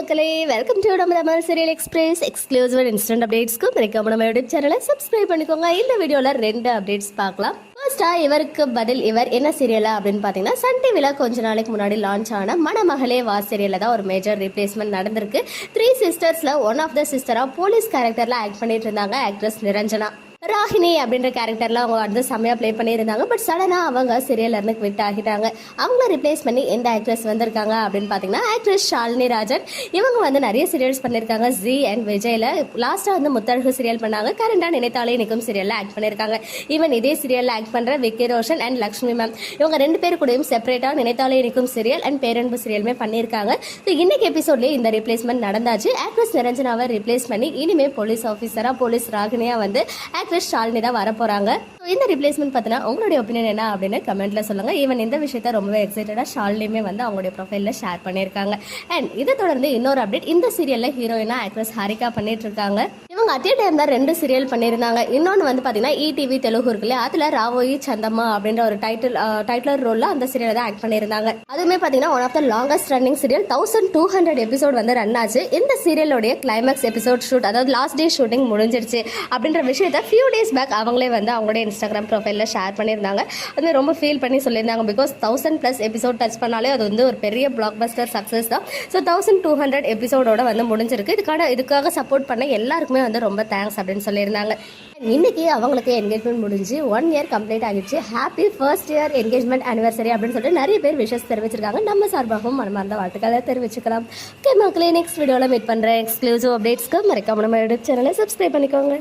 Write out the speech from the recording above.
மக்களே welcome to நம்ம Tamil serial express exclusive instant அப்டேட்ஸ்க்கு மறக்காம நம்ம யூடியூப் சேனலை சப்ஸ்கிரைப் பண்ணிக்கோங்க. இந்த வீடியோவில் ரெண்டு அப்டேட்ஸ் பார்க்கலாம். ஃபர்ஸ்டா இவருக்கு பதில் இவர் என்ன சீரியலா அப்படின்னு பார்த்தீங்கன்னா சன் டிவியில் கொஞ்ச நாளைக்கு முன்னாடி லான்ச் ஆன மணமகளே வா சீரியலில் தான் ஒரு மேஜர் ரீப்ளேஸ்மெண்ட் நடந்திருக்கு. த்ரீ சிஸ்டர்ஸில் ஒன் ஆஃப் த சிஸ்டராக போலீஸ் கேரக்டரில் ஆக்ட் பண்ணிட்டு இருந்தாங்க ஆக்ட்ரஸ் நிரஞ்சனா. ராகினி அப்படின்ற கேரக்டர்லாம் அவங்க வந்து செம்மையா ப்ளே பண்ணியிருந்தாங்க. பட் சடனாக அவங்க சீரியல்லேருந்து குவிட் ஆகிட்டாங்க. அவங்கள ரிப்ளேஸ் பண்ணி எந்த ஆக்ட்ரஸ் வந்திருக்காங்க அப்படின்னு பார்த்தீங்கன்னா ஆக்ட்ரஸ் ஷாலினி ராஜன். இவங்க வந்து நிறைய சீரியல்ஸ் பண்ணியிருக்காங்க. ஜி அண்ட் விஜயில் லாஸ்ட்டாக வந்து முத்தழகு சீரியல் பண்ணாங்க. கரண்டாக நினைத்தாலே நிற்கும் சீரியலில் ஆக்ட் பண்ணியிருக்காங்க. ஈவன் இதே சீரியலில் ஆக்ட் பண்ணுற விக்கி ரோஷன் அண்ட் லக்ஷ்மி மேம் இவங்க ரெண்டு பேர் கூடயும் செப்பரேட்டாக நினைத்தாலே நிற்கும் சீரியல் அண்ட் பேரன்பு சீரியலுமே பண்ணியிருக்காங்க. ஸோ இன்னைக்கு எபிசோட்லேயே இந்த ரிப்ளேஸ்மெண்ட் நடந்தாச்சு. ஆக்ட்ரஸ் நிரஞ்சனாவை ரிப்ளேஸ் பண்ணி இனிமேல் போலீஸ் ஆஃபீஸராக போலீஸ் ராகினியாக வந்து ஆக்ட்ரஸ் ஷாலினி தான் வர போகிறாங்க ஸோ இந்த ரிப்ளேஸ்மெண்ட் பார்த்தீங்கன்னா உங்களுடைய ஒப்பீனியன் என்ன அப்படின்னு கமெண்ட்ல சொல்லுங்க. ஈவன் இந்த விஷயத்த ரொம்பவே எக்ஸைட்டடா ஷாலினியுமே வந்து அவங்களுடைய ப்ரொஃபைலில் ஷேர் பண்ணியிருக்காங்க. அண்ட் இதை தொடர்ந்து இன்னொரு அப்டேட் இந்த சீரியல்ல ஹீரோயினா ஆக்ட்ரஸ் ஹாரிகா பண்ணிட்டு இருக்காங்க. இவங்க அதே டைம் தான் ரெண்டு சீரியல் பண்ணியிருந்தாங்க. இன்னொன்று வந்து பார்த்தீங்கன்னா இடிவி தெலுங்கு இருக்குல்ல அதில் ராவோயி சந்தம்மா அப்படின்ற ஒரு டைட்டில் டைட்டிலர் ரோலில் அந்த சீரியல் தான் ஆக்ட் பண்ணியிருந்தாங்க. அதுவுமே பார்த்தீங்கன்னா one of the longest running serial thousand two hundred episode வந்து ரன் ஆச்சு. இந்த சீரியலோடைய கிளைமேக்ஸ் எபிசோட் ஷூட் அதாவது லாஸ்ட் டே ஷூட்டிங் முடிஞ்சிருச்சு அப்படின்ற விஷயத்த ஃபியூ டேஸ் பேக் அவங்களே வந்து அவங்களுடைய இன்ஸ்டாகிராம் ப்ரொஃபைலில் ஷேர் பண்ணியிருந்தாங்க. அது ரொம்ப ஃபீல் பண்ணி சொல்லியிருந்தாங்க. Because thousand plus episode touch பண்ணாலே அது வந்து ஒரு பெரிய பிளாக் பஸ்டர் சக்ஸஸ் தான் ஸோ தௌசண்ட் டூ ஹண்ட்ரட் எபிசோடோட வந்து முடிஞ்சிருக்கு. இதுக்கான இதுக்காக சப்போர்ட் பண்ண எல்லாருக்குமே வந்து ரொம்ப தேங்க்ஸ் அப்படின்னு சொல்லியிருந்தாங்க. இன்னைக்கு அவங்களுக்கு என்கேஜ்மெண்ட் முடிஞ்சு ஒன் இயர் கம்ப்ளீட் ஆகிடுச்சு. Happy first year engagement anniversary அப்படின்னு சொல்லிட்டு நிறைய பேர் விஷஸ் தெரிவிச்சிருக்காங்க. நம்ம சார்பாகவும் மனமார்ந்த வாழ்த்துக்களை தெரிவிச்சுக்கலாம். ஓகே மக்களே நெக்ஸ்ட் வீடியோவில் மீட் பண்ணுறேன் எக்ஸ்க்ளூசிவ் அப்டேட்ஸ்க்கு மறக்காம நம்ம யூடியூப் சேனலை சப்ஸ்கிரைப் பண்ணிக்கோங்க.